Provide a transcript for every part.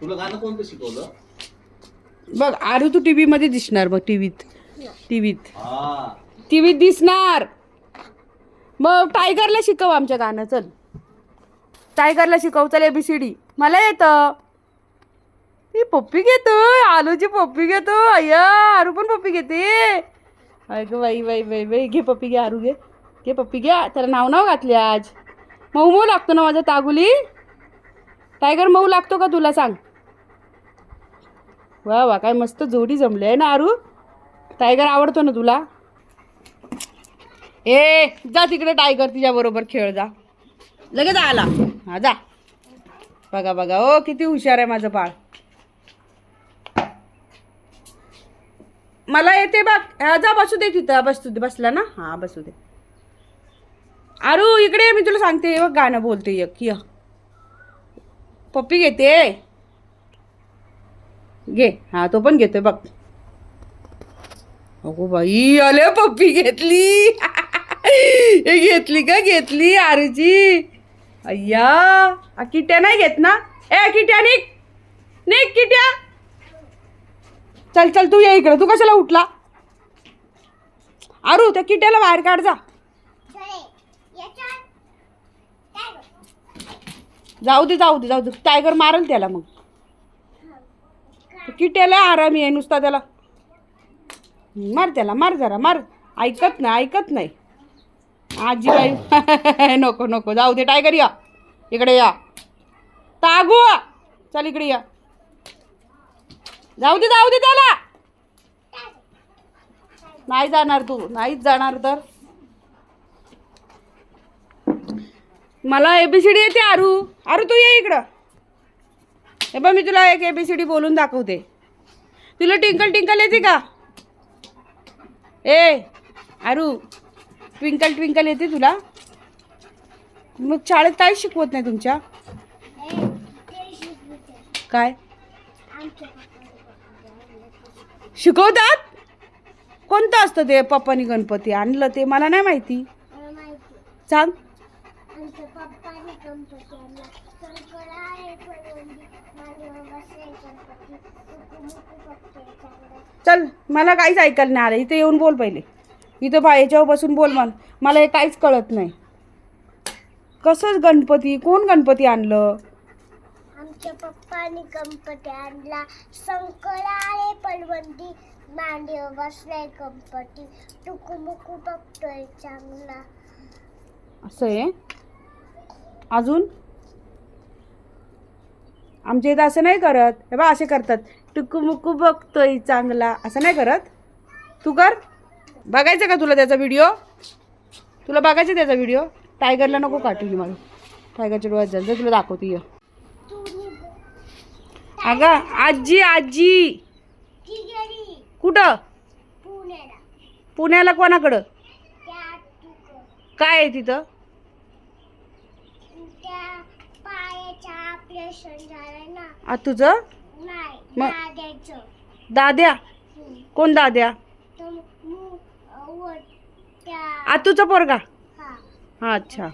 तुला गाणं कोणतं शिकवलं? बघ आरू तू टीव्ही मध्ये दिसणार बघ टीव्हीत टीव्हीत हा. टीव्हीत दिसणार. मग टायगरला शिकव आमच्या गाणं चल. टायगरला शिकव चल एबीसीडी मला येतं. ही पप्पी घेतोय आलूची पप्पी घेतो. अय्या आरू पण पप्पी घेते. अगं बाई बाई बाई बाई घे पप्पी घे आरू घे. घे पप्पी घे त्याला नाव नाव घातले आज. मऊ मऊ लागतो ना माझा तागुली? टायगर मऊ लागतो का तुला सांग? वा वा काय मस्त जोडी जमली आहे ना आरू? टायगर आवडतो ना तुला? ए जा तिकडे टायगर तिच्या बरोबर खेळ जा. लगेच आला. हा जा. बघा बघा. ओ किती हुशार आहे माझं बाळ. मला येते बघ. जा बसू दे तिथं. बसू दे बसला ना? हा बसू दे. आरू इकडे मी तुला सांगते. बघ गाणं बोलते एक. य. पप्पी घेते. घे. हा तो पण घेतोय बघ. अगो बाई आले पप्पी घेतली. हे घेतली का? घेतली आरूची अय्या आ, किट्या नाही घेत ना? ए किट्या निक निक किट्या चल चल तू ये इकडे. तू कशाला उठला? आरू त्या किट्याला बाहेर काढ जा. जाऊ दे जाऊ दे जाऊ दे. टायगर मारल त्याला मग. किट्याला आरामी आहे नुसता त्याला. मार त्याला मार जरा मार. ऐकत नाही ऐकत नाही. आजी बाई नको नको. जाऊ दे टायगर या. इकडे या. तागू! चल इकडे या. जाऊ दे जाऊ दे त्याला. नाही जाणार तू. नाहीच जाणार तर. मला एबीसीडी येते आरू. आरू तू ये इकडं. हे बघ मी तुला एक एबीसीडी बोलून दाखवते. तुला टिंकल टिंकल येते का? ए आरू ट्विंकल ट्विंकल येते तुला? मग शाळेत काय शिकवत नाही तुमच्या? काय? शिकवतात? कोणतं असतं ते पप्पानी गणपती आणलं ते? मला नाही माहिती. सांग. चल मला काहीच ऐकायला नाही आलं. इथे येऊन बोल पहिले. इथं बा याच्यावर बसून बोल मला मला हे काहीच कळत नाही. कसं गणपती? कोण गणपती आणलं? आमच्या पप्पानी गणपती आणला. संकळाळे पलवंती मांडीवर बसलाय गणपती. टुकुमुकू बघतोय चांगला. असं आहे? अजून? आमच्या इथं असं नाही करत. हे बा असे करतात. टुकू मुकू बघतोय चांगला. असं नाही करत. तू कर. बघायचं का तुला त्याचा व्हिडिओ तुला बघायचं त्याचा व्हिडिओ टायगरला नको काटू मला. टायगरच्या डोळ्यात जाईल तुला दाखवते ये. अगं आजी आजी. कुठं? पुण्याला. कोणाकडं? काय आहे तिथं? त्या पायाचं ऑपरेशन झालं ना. आ तुझं? नाही मग? दाद्या? हम्म. कोण दाद्या? तर मग, त्या आतूचा पोरगा? हा. हा अच्छा.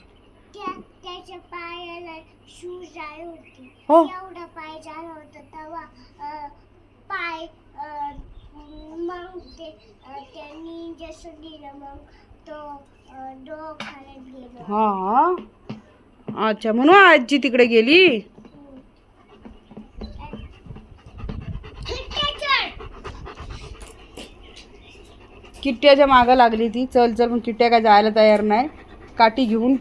त्या त्याच्या पायाला शूज आले होते. हो. एवढा पाय झाला होता तेव्हा अ, पाय अ, मग ते अ, त्यांनी इंजेक्शन दिलं मग तो अ, दवाखान्यात गेलो. हा. अच्छा म्हणून आजी तिकडे गेली? किट्ट्याच्या मागं लागली ती. चल चल पण किट्ट्या काय जायला तयार नाही. काठी घेऊन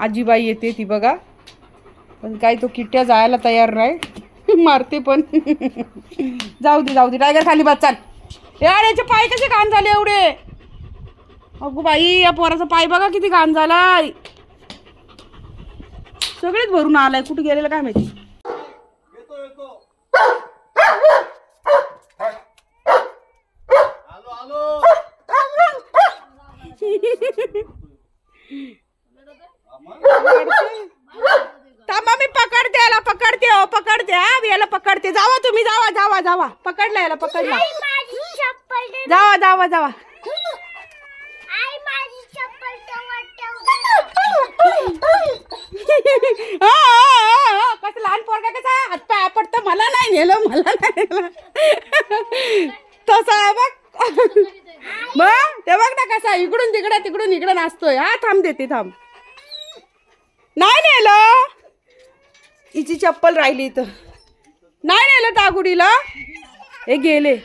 आजीबाई येते ती बघा. पण काय तो किट्ट्या जायला तयार नाही. मारते पण. जाऊ दे जाऊ दे. टायगर खाली बस चाल. यार याचे पाय कसे घाण झाले एवढे? अगो बाई या पोराचा पाय बघा किती घाण झालाय. सगळेच भरून आलाय. कुठे गेलेलं काय माहिती? थांबा मी पकडते याला पकडते हो पकडते. हा मी याला पकडते. जावा तुम्ही जावा जावा जावा. पकडला याला पकडला. जावा जावा जावा आई माझी चप्पल तेव्हा ठेव हा, हा, हा, हा. कसं लहान पोरगा कसा? हातपाय आपटतं. मला नाही नेलं मला नाही नेलं. तसा आहे बघ. मग ते बघ ना कसा इकडून तिकडे तिकडून इकडे नाचतोय. हा थांब देते थांब. नाही नेलं. हिची चप्पल राहिली इथं. नाही नेलं तागुडीला हे गेले.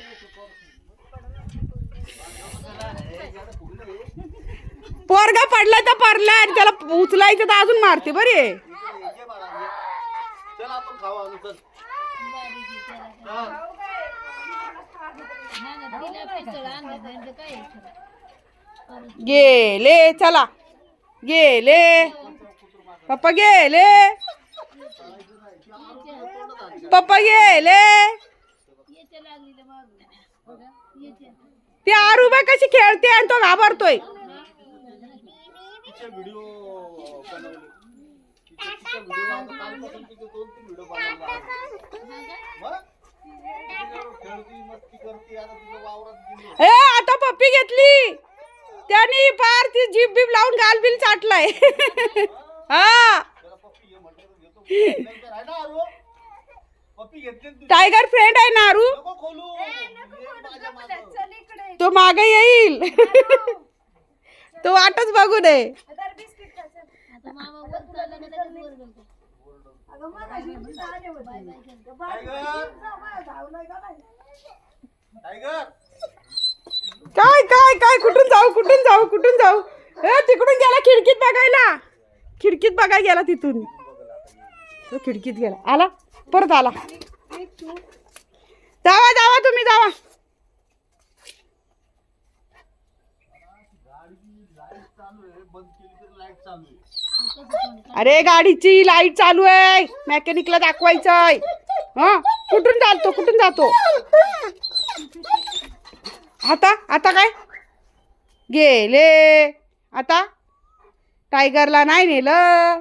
पोरगा पडला तर पडला आणि त्याला उचलायचं तर अजून मारते बरी. गेले चला. गेले. पप्पा गेले. पप्पा गेले. ती आरुबा कशी खेळते आणि तो घाबरतोय. तिचे व्हिडिओ बनवले. तिचे तिचे व्हिडिओ आता कालपासून तिचे दोन तीन व्हिडिओ बनवले. मग? तिच्यावर खेळती मस्ती करते आता तिच्या वावरात गेली. ए आता पप्पी घेतली. त्याने पार ती जीप बीप लावून गाल बिल चाटलाय. हा. त्याला पप्पी घे म्हटलं तर घेतो. नंतर आहे ना अरू पप्पी घेतली ना तुझी? टायगर फ्रेंड आहे नारू नको खोलू. ये माझ्या मागं. तो मागे येईल. तो वाटच बघू दे टायगर. काय काय काय? कुठून जाऊ कुठून जाऊ कुठून जाऊ? ए तिकडून गेला खिडकीत बघायला. खिडकीत बघायला गेला तिथून. तो खिडकीत गेला. आला परत आला. जावा जावा तुम्ही जावा चालू आहे बंद केली तर लाइट चालू आहे अरे गाडीची लाइट चालू आहे. मेकॅनिकला दाखवायचं आहे हा? कुठून चालतो कुठून जातो? आता? आता काय? गेले. आता? टायगरला नाही नेलं.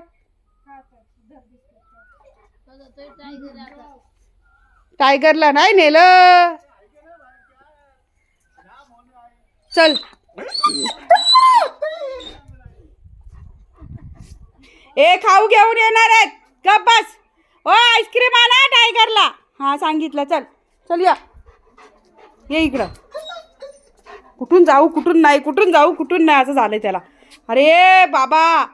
टायगरला नाही नेलं. चल. ए खाऊ घेऊन येणार आहेत. गप बस. ओ आईस्क्रीम आणा टायगरला हा सांगितलं चल. चल या. ये इकडं. कुठून जाऊ कुठून नाही कुठून जाऊ कुठून नाही असं झालंय त्याला. अरे बाबा.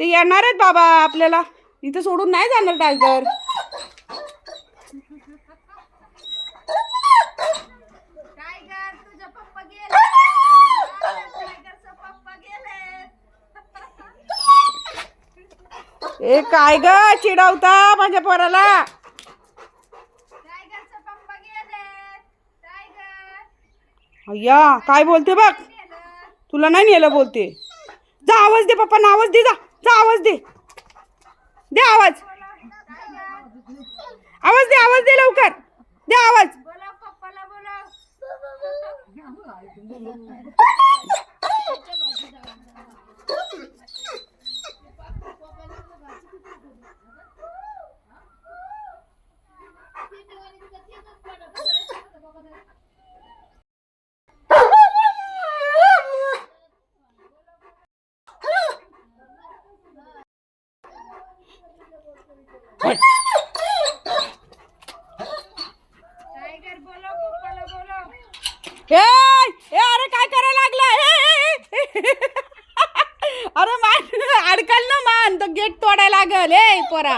ते येणार आहेत बाबा आपल्याला. इथं सोडून नाही जाणार टायगर ए काय ग? चिडवता माझ्या पोराला? अय्या काय बोलते बघ? तुला नाही नेलं बोलते. जा आवाज दे पप्पा आवाज दे जा जा आवाज दे. दे आवाज. आवाज दे आवाज दे लवकर. दे आवाज ए ए, अरे काय करायला लागला ए, ए, ए. अरे मान अडकल ना मान तर गेट तोडायला लागल ए पोरा.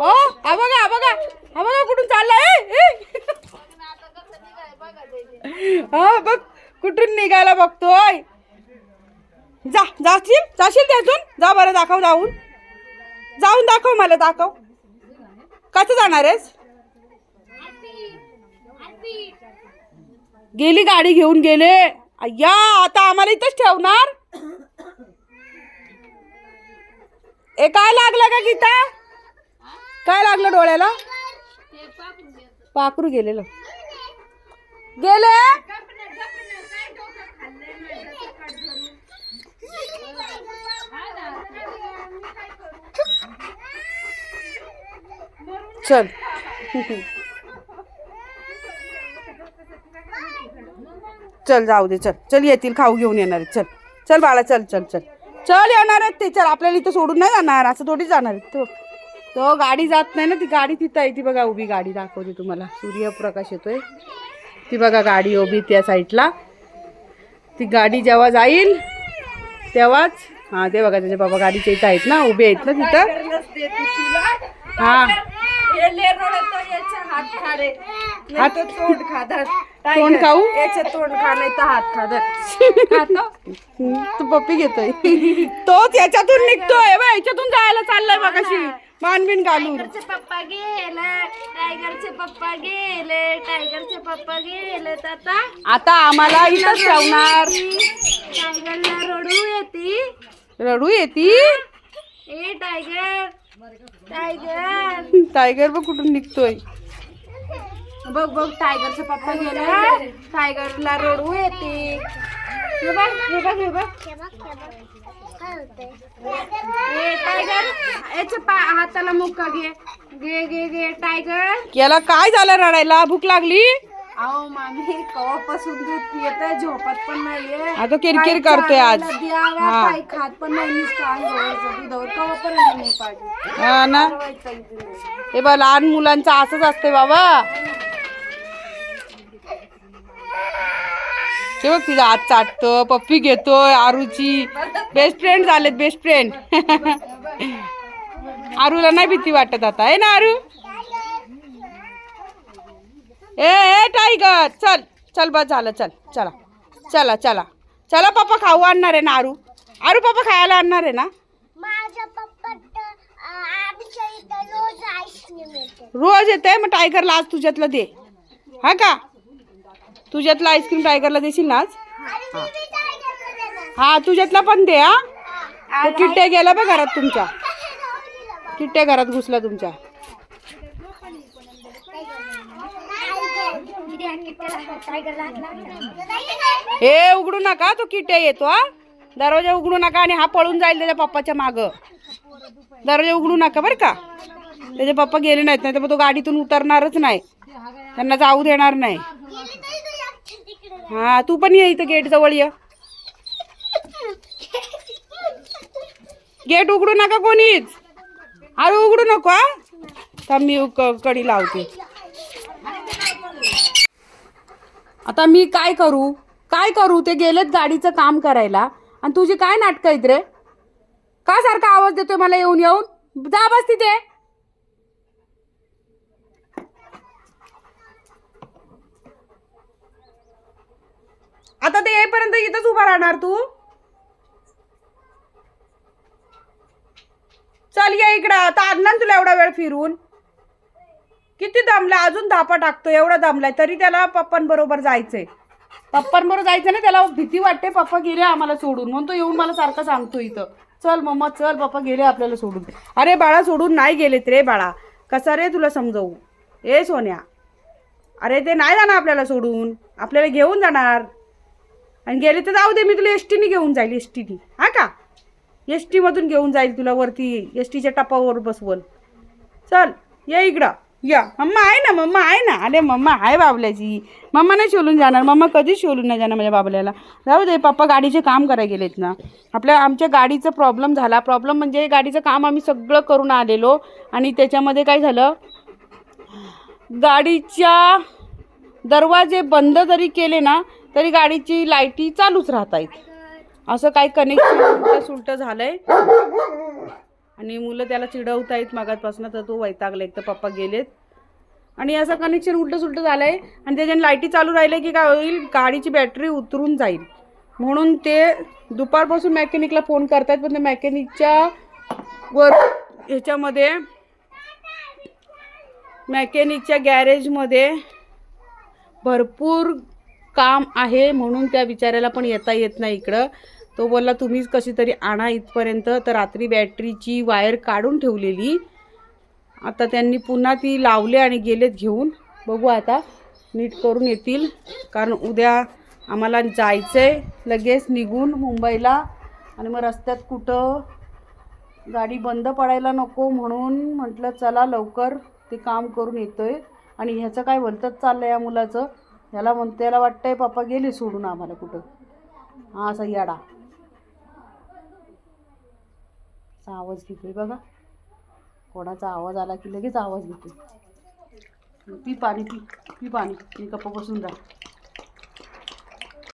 हो? हा बघा हा बघा. हा बघा कुठून चाललाय. हा बघ कुठून निघायला बघतोय जा जाशील? जाशील त्यातून जा बरं दाखव जाऊन. जाऊन दाखव मला दाखव. कसं जाणार आहेस? गेली गाडी घेऊन गेले. अय्या आता आम्हाला इथंच ठेवणार? ए काय लागलं का गीता? काय लागलं डोळ्याला? पाखरू गेलेलं. गेले? चल. चल जाऊ दे चल. चल येतील खाऊ घेऊन येणार चल. चल बाळा चल चल चल. चल येणार आहेत ते चल आपल्याला इथं सोडून नाही जाणार असं थोडी जाणार आहेत. तो तो गाडी जात नाही ना ती गाडी तिथं आहे ती बघा उभी गाडी दाखवते तुम्हाला. सूर्यप्रकाश येतोय. ती बघा गाडी उभी त्या साईडला. ती गाडी जेव्हा जाईल तेव्हाच हा ते बघा त्याचे बाबा गाडीच्या इथं आहेत ना उभे आहेत ना तिथं. हा. हात तोंड खाऊ? तोंड खाणे तर हात खात? तू पप्पी घेतोय. तोच याच्यातून निघतोय बघ, याच्यातून जायला चाललाय बघाशी मानबिन घालून. टायगरचे पप्पा गेले टायगरचे पप्पा गेले टायगरचे पप्पा गेले. आता? आता आम्हाला इथंच ठेवणार. टायगरला रडू येते. रडू येती? ए टायगर. टायगर. टायगर बघ कुठून निघतोय. बघ बघ टायगरचे पप्पा गेले टायगरला रडू येते. हे बघ हे बघ हे बघ. हे हे? ए टायगर याच्या पा हाताला मुक्का घे. घे घे घे टायगर याला काय झालं रडायला? भूक लागली? अहो मामी कवापासून दूध पियत झोपत पण नाहीये. आता किरकिर काही करतोय आज. चारायला द्यावा, हा. काही खात पण नाही नुसतं अंगावरचं दुधावर कवापर्यंत नाही पाहिजे. हा ना. हे बघ लहान मुलांचं असंच असते बाबा. ते बघ तिचा हात चाटतो पप्पी घेतोय आरूची. बेस्ट फ्रेंड झालेत बेस्ट फ्रेंड आरूला नाही भीती वाटत आता. आहे ना आरू? ए ए टायगर चल चल बस झालं चल चला चला चला. चला पप्पा खाऊ आणणार आहे ना आरू? आरू पप्पा खायला आणणार आहे ना? रोज येते मग टायगरला आज तुझ्यातलं दे. हा का? तुझ्यातलं आईस्क्रीम टायगरला देशील ना आज. हा तुझ्यातला पण दे हा. किट्ट्या गेला बघ घरात तुमच्या. किट्ट्या घरात घुसला तुमच्या. हे उघडू नका तो किट्ट्या येतो हा. दरवाजा उघडू नका आणि हा पळून जाईल त्याच्या पप्पाच्या माग. दरवाजा उघडू नका बरं का. त्याचे पप्पा गेले नाहीत नाही तर मग तो गाडीतून उतरणारच नाही. त्यांना जाऊ देणार नाही गेली तरी तू एकटी तिकडे हा तू पण ये इथं गेट जवळ ये. गेट उघडू नका कोणीच. अरे उघडू नको आता मी क- कडी लावते. आता मी काय करू? काय करू? ते गेलेत गाडीचं काम करायला. आणि तुझी काय नाटकं आहेत रे? का सारखा आवाज देतोय मला येऊन येऊन जा बस तिथे. आता ते येईपर्यंत इथंच उभा राहणार तू? चल ये इकडं आता आणणार ना तुला एवढा वेळ फिरून. किती दमला अजून धापा टाकतो एवढा दमलाय तरी त्याला पप्पांबरोबर जायचंय. पप्पांबरोबर जायचं ना त्याला भीती वाटते पप्पा गेले आम्हाला सोडून. म्हणून तो येऊन मला सारखं सांगतो इथं. चल मम्मा चल पप्पा गेले आपल्याला सोडून. अरे बाळा सोडून नाही गेलेत रे बाळा. कसा रे तुला समजवू? ए सोन्या. अरे ते नाही जाणार आपल्याला सोडून. आपल्याला घेऊन जाणार. आणि गेले तर जाऊ दे मी तुला एस टीने घेऊन जाईल एस टीने हा का? एस टीमधून घेऊन जाईल तुला वरती एस टीच्या टपावर बसवल चल ये इकडं. या. मम्मा आहे ना मम्मा आहे ना. अरे मम्मा आहे बाबल्याची मम्मा नाही शोलून जाणार. मम्मा कधीच शोलून नाही जाणार माझ्या बाबल्याला. जाऊ दे पप्पा गाडीचे काम करायला गेलेत ना. आपल्या आमच्या गाडीचा प्रॉब्लेम झाला. प्रॉब्लेम म्हणजे गाडीचं काम आम्ही सगळं करून आलेलो. आणि त्याच्यामध्ये काय झालं? गाडीच्या दरवाजे बंद जरी केले ना तरी गाडीची लाईटी चालूच राहत आहेत असं काही कनेक्शन उलटं सुलटं झालंय. आणि मुलं त्याला चिडवत आहेत मागातपासून तर तो वैतागला एक तर पप्पा गेलेत. आणि असं कनेक्शन उलटं सुलटं झालंय. आणि त्याच्याने लाईटी चालू राहिले की काय होईल? गाडीची बॅटरी उतरून जाईल. म्हणून ते दुपारपासून मॅकॅनिकला फोन करतायत पण ते मॅकॅनिकच्या वर ह्याच्यामध्ये मॅकॅनिकच्या गॅरेजमध्ये भरपूर काम आहे म्हणून त्या बिचाऱ्याला पण येता येत नाही इकडं. तो बोलला तुम्हीच कशी तरी आणा इथपर्यंत. तर रात्री बॅटरीची वायर काढून ठेवलेली. आता त्यांनी पुन्हा ती लावले आणि गेलेत घेऊन. बघू आता नीट करून येतील. कारण उद्या आम्हाला जायचं आहे लगेच निघून मुंबईला. आणि मग रस्त्यात कुठं? गाडी बंद पडायला नको म्हणून म्हटलं चला लवकर ते काम करून येतो आहे आणि ह्याचं काय भलतंच चाललं या मुलाचं. त्याला म्हण त्याला वाटतंय पप्पा गेले सोडून आम्हाला कुठं. हा असा याडा. असा आवाज घेतोय बघा. कोणाचा आवाज आला की लगेच आवाज घेतो पी पाणी पी पी पाणी. मी गप्प बसून राहा